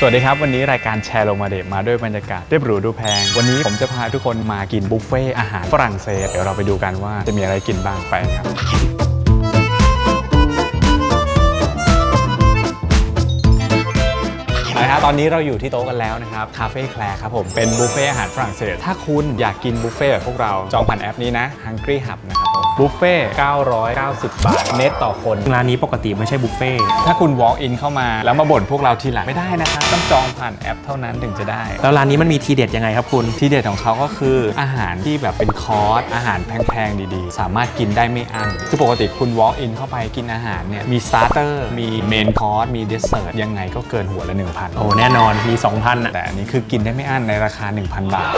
สวัสดีครับ วันนี้รายการแชร์ลงมาเดทมาด้วยบรรยากาศเรียบหรูดูแพง วันนี้ผมจะพาทุกคนมากินบุฟเฟ่อาหารฝรั่งเศสเดี๋ยวเราไปดูกันว่าจะมีอะไรกินบ้างไปครับ นะครับตอนนี้เราอยู่ที่โต๊ะกันแล้วนะครับคาเฟ่แคลร์ครับผมเป็นบุฟเฟ่อาหารฝรั่งเศสถ้าคุณอยากกินบุฟเฟ่แบบพวกเราจองผ่านแอปนี้นะ Hungry Hub นะครับผมบุฟเฟ่990 บาทเน็ตต่อคน ร้านนี้ปกติไม่ใช่บุฟเฟ่ต์ถ้าคุณ walk in เข้ามาแล้วมาบ่นพวกเราทีหลังไม่ได้นะครับต้องจองผ่านแอปเท่านั้นถึงจะได้ แล้วร้านนี้มันมีทีเด็ดยังไงครับคุณ ที่เด็ดของเขาก็คืออาหารที่แบบเป็นคอร์สอาหารแพงๆ ดีๆ สามารถกินได้ไม่อั้นคือปกติคุณ walk in เข้าไปกินอาหารเนี่ยมีสตาร์เตอร์มีเมนคอร์สมีเดสเซอร์ยังไงก็เกินหัวละ 1,000โอ้แน่นอนมี 2,000อะแต่อันนี้คือกินได้ไม่อั้นในราคา 1,000 บาท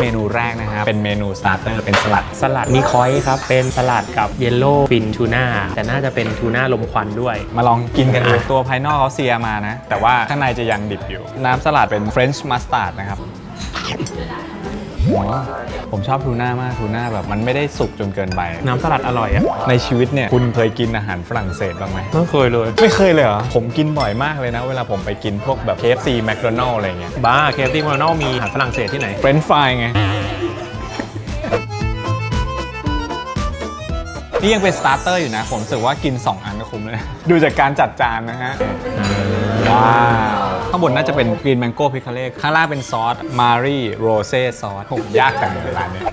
เมนูแรกนะครับ เป็นเมนูสตาร์เตอร์เป็นสลัด สลัดมีคอยครับ เป็นสลัดกับเยลโล่ฟินทูน่าแต่น่าจะเป็นทูน่าลมควันด้วย มาลองกินกันดูอะตัวภายนอกเขาเซียมานะ แต่ว่าข้างในจะยังดิบอยู่ น้ำสลัดเป็น French mustard นะครับโอ้ ผมชอบทูน่ามากทูน่าแบบมันไม่ได้สุกจนเกินไป น้ำสลัดอร่อยอะในชีวิตเนี่ยคุณเคยกินอาหารฝรั่งเศสบ้างไหมไม่เคยเลย ไม่เคยเลยเหรอ ผมกินบ่อยมากเลยนะ เวลาผมไปกินพวกแบบ KFC McDonald อะไรเงี้ยบ้าเคฟตี้มอนอลมีอาหารฝรั่งเศสที่ไหนเฟรนช์ฟรายไงนี่ยังเป็นสตาร์เตอร์อยู่นะ ผมรู้สึกว่ากิน 2 อันก็คุ้มเลยนะดูจากการจัดจานนะฮะว้าว ข้างบนน่าจะเป็นกรีนแมงโก้พิคาเล่ข้างล่างเป็นซอสมารีโรเซ่ซอสผมยากจังเลยร้านเนี้ย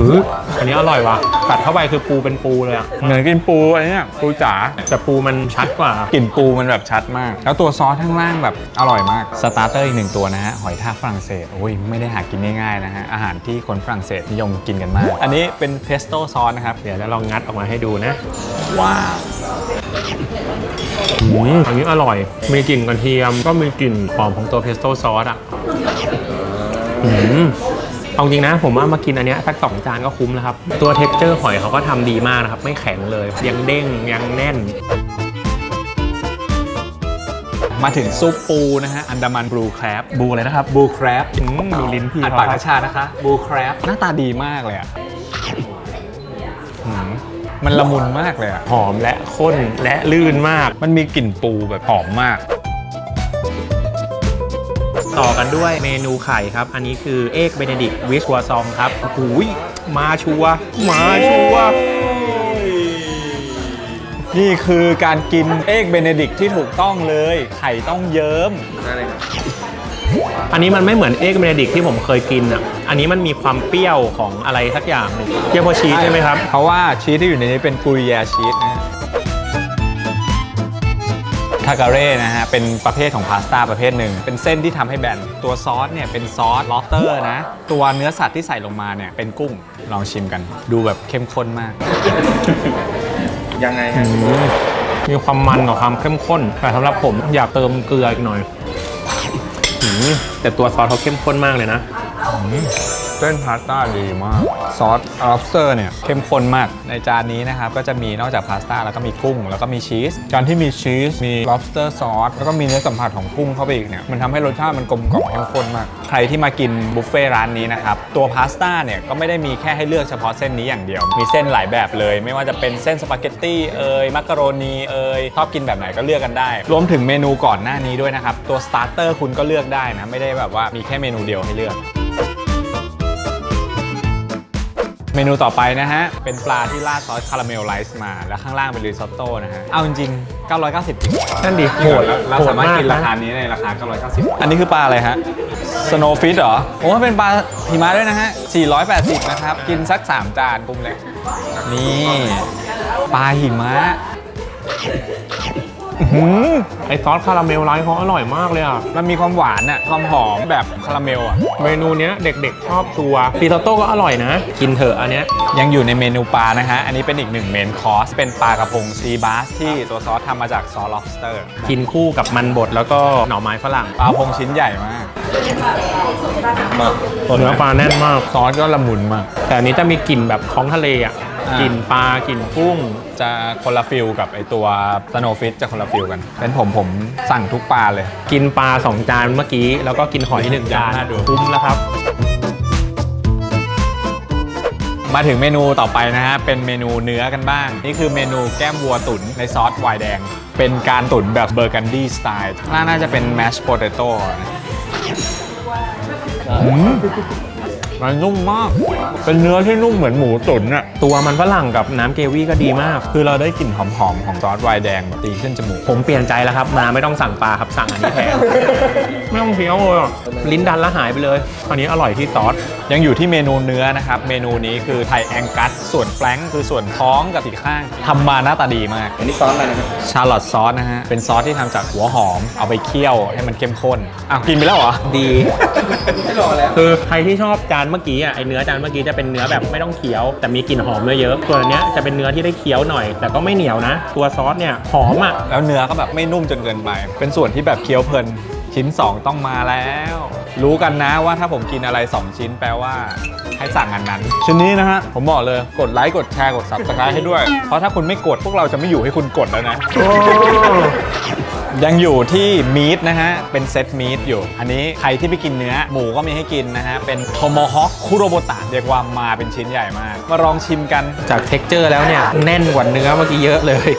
อืออันนี้อร่อยว่ะกัดเข้าไปคือปูเป็นปูเลยอะเหมือนกินปูอันเนี้ยปูจ๋าแต่ปูมันชัดกว่ากลิ่นปูมันแบบชัดมาก แล้วตัวซอสข้างล่างแบบอร่อยมากสตาร์เตอร์อีกหนึ่งตัวนะฮะหอยทากฝรั่งเศสโอ้ยไม่ได้หากินง่ายๆนะฮะอาหารที่คนฝรั่งเศสนิยมกินกันมาก อันนี้เป็นเพสโต้ซอสนะครับ เดี๋ยวแล้วลองงัดออกมาให้ดูนะว้าว อืมอันนี้อร่อย มีกลิ่นกระเทียม ก็มีกลิ่นหอมของตัวเพสโต้ซอสอะอืมเอาจริงนะผมว่ามากินอันเนี้ยสักสองจานก็คุ้มแล้วครับ ตัวเท็กเจอร์หอยเขาก็ทำดีมากนะครับ ไม่แข็งเลย ยังเด้งยังแน่น มาถึงซุปปูนะฮะ อันดามันบลูแครบบูเลยนะครับบลูแครบอืมดูลิ้นพี่อ่านเขาปากกระชานะคะบลูแครบหน้าตาดีมากเลยอะหื มมันละมุนมากเลยอะหอมและข้นและลื่นมาก มันมีกลิ่นปูแบบหอมมาก ต่อกันด้วยเมนูไข่ครับ อันนี้คือเอกเบเนดิกวิชวัวซองครับหูยมาชัวร์มาชัวร์นี่คือการกินเอกเบเนดิกที่ถูกต้องเลย ไข่ต้องเยิ้ม อันนี้มันไม่เหมือนเอกเบเนดิกที่ผมเคยกินอะ อันนี้มันมีความเปรี้ยวของอะไรสักอย่างหนึ่งเปรี้ยวเพราะชีสใช่ไหมครับ เพราะว่าชีสที่อยู่ในนี้เป็นกุริยาชีสนะฮะทาการเร่นะฮะ เป็นประเภทของพาสต้าประเภทหนึ่ง เป็นเส้นที่ทำให้แบน ตัวซอสเนี่ยเป็นซอสลอสเตอร์นะ ตัวเนื้อสัตว์ที่ใส่ลงมาเนี่ยเป็นกุ้ง ลองชิมกัน ดูแบบเข้มข้นมาก ยังไงฮะมีความมันกับความเข้มข้น แต่สำหรับผมอยากเติมเกลืออีกหน่อยหืม แต่ตัวซอสเขาเข้มข้นมากเลยนะ เส้นพาสต้าดีมาก ซอส lobster เนี่ยเข้มข้นมาก ในจานนี้นะครับ ก็จะมีนอกจากพาสต้าแล้วก็มีกุ้ง แล้วก็มีชีส การที่มีชีส มี lobster ซอส แล้วก็มีเนื้อสัมผัสของกุ้งเข้าไปอีกเนี่ย มันทำให้รสชาติมันกลมกล่อมเข้มข้นมาก ใครที่มากินบุฟเฟ่ร้านนี้นะครับ ตัวพาสต้าเนี่ยก็ไม่ได้มีแค่ให้เลือกเฉพาะเส้นนี้อย่างเดียว มีเส้นหลายแบบเลย ไม่ว่าจะเป็นเส้นสปาเกตตี้เอ่ย มักกะโรนีเอ่ย ชอบกินแบบไหนก็เลือกกันได้ รวมถึงเมนูก่อนหน้านี้ด้วยนะครับ ตัวสตาร์เตอร์คุณก็เลือกได้นะ ไม่ได้แบบว่ามีแค่เมนูเดียวให้เลือก มนูต่อไปนะฮะ เป็นปลาที่ราดซอสคาราเมลไลซ์มา แล้วข้างล่างเป็นริซอตโต้นะฮะ เอาจริงๆ 990จริงนั่นดิโหดเราโหดสามารถมากกินราคานะนี้ในราคา 990 อันนี้คือปลาอะไรฮะสโนว์ฟิชเหรอ โอ้เป็นปลาหิมะด้วยนะฮะ 480 นะครับ กินสัก 3 จานปุ้มเลยนี่ ปลาหิมะอื้อ หือไอซอสคาราเมลไลท์เขาอร่อยมากเลยอะ มันมีความหวานอะความหอมแบบคาราเมลอะเมนูเนี้ยเด็กๆชอบชัวร์ปีโตโต้ก็อร่อยนะ กินเถอะอันเนี้ย ยังอยู่ในเมนูปลานะฮะ อันนี้เป็นอีกหนึ่งเมนคอร์ส เป็นปลากระพงซีบาสที่ตัวซอสทำมาจากซอส lobster กินคู่กับมันบดแล้วก็หน่อไม้ฝรั่ง ปลาพงชิ้นใหญ่มาก เนื้อปลาแน่นมาก ซอสก็ละมุนมาก แต่อันนี้จะมีกลิ่นแบบท้องทะเลอะอ่า กลิ่นปลากลิ่นกุ้ง จะคนละฟิลกับไอตัวสโนฟิตจะคนละฟิลกัน เป็นผมผมสั่งทุกปลาเลย กินปลาสองจานเมื่อกี้ แล้วก็กินหอยหนึ่งจานน่าดู คุ้มแล้วครับ มาถึงเมนูต่อไปนะฮะ เป็นเมนูเนื้อกันบ้าง นี่คือเมนูแก้มวัวตุ๋นในซอสไวน์แดง เป็นการตุ๋นแบบเบอร์กันดี้สไตล์น่าจะเป็นแมชโพเตโต้นะ อืม มันนุ่มมาก เป็นเนื้อที่นุ่มเหมือนหมูตุ๋นอะตัวมันฝรั่งกับน้ำเกวี่ก็ดีมาก คือเราได้กลิ่นหอมๆ ของซอสไวน์แดงแบบตีขึ้นจมูก ผมเปลี่ยนใจแล้วครับ มาไม่ต้องสั่งปลาครับสั่งอันนี้แทน ไม่ต้องเคี้ยวเลยอะลิ้นดันแล้วหายไปเลยอันนี้อร่อยที่ซอส ยังอยู่ที่เมนูเนื้อนะครับ เมนูนี้คือไทยแองกัส ส่วนแฟลงก์คือส่วนท้องกับสีข้างทำมาหน้าตาดีมาก อันนี้ซอสอะไรนะครับ ชาร์ลอตซอสนะฮะ เป็นซอสที่ทำจากหัวหอม เอาไปเคี่ยวให้มันเข้มข้นอ้าวกินไปแล้วเหรอ ดี ไม่รอแล้ว คือใครที่ชอบจานเมื่อกี้อะไอเนื้อจานเมื่อกี้จะเป็นเนื้อแบบไม่ต้องเคี้ยว แต่มีกลิ่นหอมเยอะๆส่วนอันเนี้ยจะเป็นเนื้อที่ได้เคี้ยวหน่อย แต่ก็ไม่เหนียวนะ ตัวซอสเนี่ยหอมอะแล้วเนื้อก็แบบไม่นุ่มจนเกินไป เป็นส่วนที่แบบเคี้ยวเพลิน ชิ้น 2 ต้องมาแล้ว รู้กันนะว่าถ้าผมกินอะไร 2 ชิ้นแปลว่า ให้สั่งอันนั้น ชิ้นนี้นะฮะ ผมบอกเลยกดไลค์กดแชร์กด subscribe ให้ด้วย เพราะถ้าคุณไม่กดพวกเราจะไม่อยู่ให้คุณกดแล้วนะ ยังอยู่ที่มีดนะฮะ เป็นเซตมีดอยู่ อันนี้ใครที่ไปกินเนื้อ หมูก็มีให้กินนะฮะ เป็นโทโมฮอคคุโรโบตะเรียกว่ามาเป็นชิ้นใหญ่มาก มาลองชิมกัน จากเท็กเจอร์แล้วเนี่ย แน่นกว่าเนื้อเมื่อกี้เยอะเลย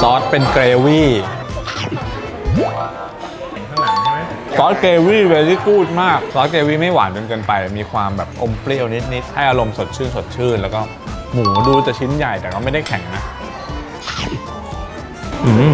ซอสเป็นเกรวี่ซอสเกรวี่เวลี่กูดมาก ซอสเกรวี่ไม่หวานจนเกินไป มีความแบบอมเปรี้ยวนิดๆให้อารมณ์สดชื่นสดชื่น แล้วก็หมูดูจะชิ้นใหญ่แต่ก็ไม่ได้แข็งนะ อืม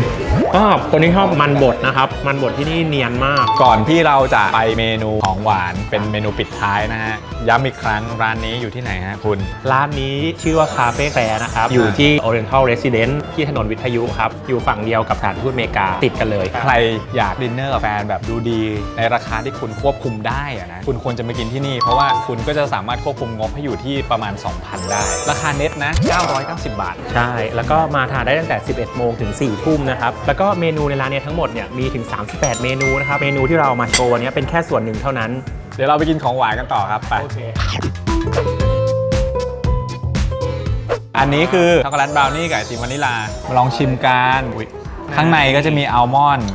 ก็คนที่ชอบมันบดนะครับ มันบดที่นี่เนียนมาก ก่อนที่เราจะไปเมนูของหวานเป็นเมนูปิดท้ายนะฮะ ย้ำอีกครั้งร้านนี้อยู่ที่ไหนฮะคุณ ร้านนี้ชื่อว่าคาเฟ่แฟร์นะครับ อยู่ที่ Oriental Residence ที่ถนนวิทยุครับ อยู่ฝั่งเดียวกับสถานทูตอเมริกาติดกันเลย ใครอยากดินเนอร์กับแฟนแบบดูดี ในราคาที่คุณควบคุมได้อะนะคุณควรจะมากินที่นี่ เพราะว่าคุณก็จะสามารถควบคุมงบให้อยู่ที่ประมาณ 2,000 ได้ ราคาเน็ตนะ 990 บาท ใช่ แล้วก็มาทานได้ตั้งแต่ 11 โมงถึง 4 ทุ่มนะครับแล้วก็เมนูในร้านเนี้ทั้งหมดเนี่ยมีถึง 38 เมนูนะครับ เมนูที่เราเอามาโชว์วันนี้เป็นแค่ส่วนหนึ่งเท่านั้น เดี๋ยวเราไปกินของหวานกันต่อครับไป อันนี้คือช็อกโกแลตบราวนี่กับไอติมวานิลา มาลองชิมกันอุ๊ยข้างในก็จะมีอัลมอนด์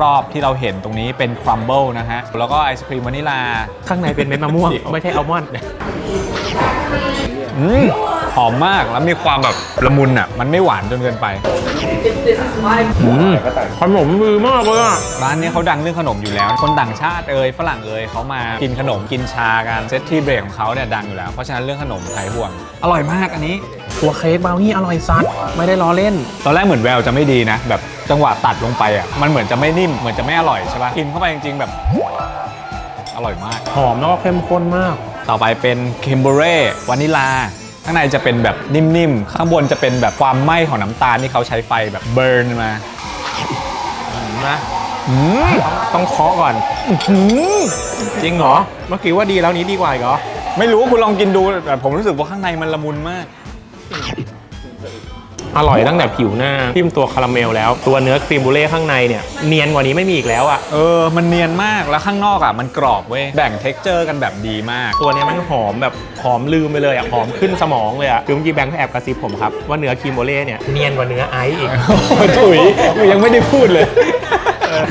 รอบๆที่เราเห็นตรงนี้เป็นครัมเบิลนะฮะ แล้วก็ไอศครีมวานิลา ข้างในเป็นเม็ดมะม่วง ไม่ใช่อัลมอนด์อืม หอมมากแล้วมีความแบบละมุนอะ มันไม่หวานจนเกินไปอืมขนมดีมากเลยอะร้านนี้เขาดังเรื่องขนมอยู่แล้ว คนต่างชาติเอ่ยฝรั่งเอ่ยเขามากินขนมกินชากันเซตที่เบรกของเขาเนี่ยดังอยู่แล้ว เพราะฉะนั้นเรื่องขนมไทยห่วง อร่อยมากอันนี้ตัวเค้กบราวนี่อร่อยซัดไม่ได้ล้อเล่น ตอนแรกเหมือนแววจะไม่ดีนะ แบบจังหวะตัดลงไปอะมันเหมือนจะไม่นิ่มเหมือนจะไม่อร่อยใช่ปะกินเข้าไปจริงๆ แบบ อร่อยมาก หอมแล้วก็เข้มข้นมาก ต่อไปเป็นเคมเบเร่วานิลา ข้างในจะเป็นแบบนิ่มๆ ข้างบนจะเป็นแบบความไหม้ของน้ำตาลที่เขาใช้ไฟแบบเบิร์นมานะอืมต้องเคาะก่อนอืมจริงเหรอ เมื่อกี้ว่าดีแล้วนี้ดีกว่าอีกเหรอ ไม่รู้คุณลองกินดูแต่ผมรู้สึกว่าข้างในมันละมุนมาก อร่อยตั้งแต่ผิวหน้าทิมตัวคาราเมลแล้วตัวเนื้อครีมบูเล่ข้างในเนี่ยเนียนกว่านี้ไม่มีอีกแล้วอะเออ มันเนียนมากแล้วข้างนอกอะมันกรอบเว้ยแบ่งเท็กเจอร์กันแบบดีมาก ตัวเนี้ยมันหอมแบบหอมลืมไปเลยอะหอมขึ้นสมองเลยอะคือเมื่อกี้แบงค์ก็แอบกระซิบผมครับว่าเนื้อครีมบูเล่เนี่ยเนียนกว่าเนื้อไอซ์อีก โอ้ยถุยยังไม่ได้พูดเลย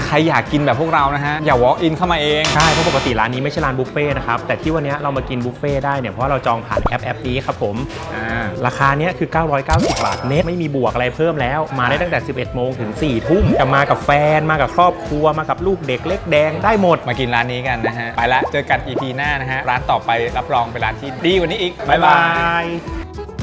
ใครอยากกินแบบพวกเรานะฮะ อย่า walk in เข้ามาเอง ใช่เพราะปกติร้านนี้ไม่ใช่ร้านบุฟเฟ่ต์นะครับ แต่ที่วันนี้เรามากินบุฟเฟ่ต์ได้เนี่ย เพราะเราจองผ่านแอปแอปนี้ครับผม อ่า ราคาเนี้ยคือ 990 บาทเน็ตไม่มีบวกอะไรเพิ่มแล้ว มาได้ตั้งแต่ 11 โมงถึง 4 ทุ่มจะมากับแฟนมากับครอบครัวมากับลูกเด็กเล็กแดงได้หมด มากินร้านนี้กันนะฮะ ไปละ เจอกัน EP หน้านะฮะ ร้านต่อไปรับรองเป็นร้านที่ดีกว่านี้อีก บ๊ายบายย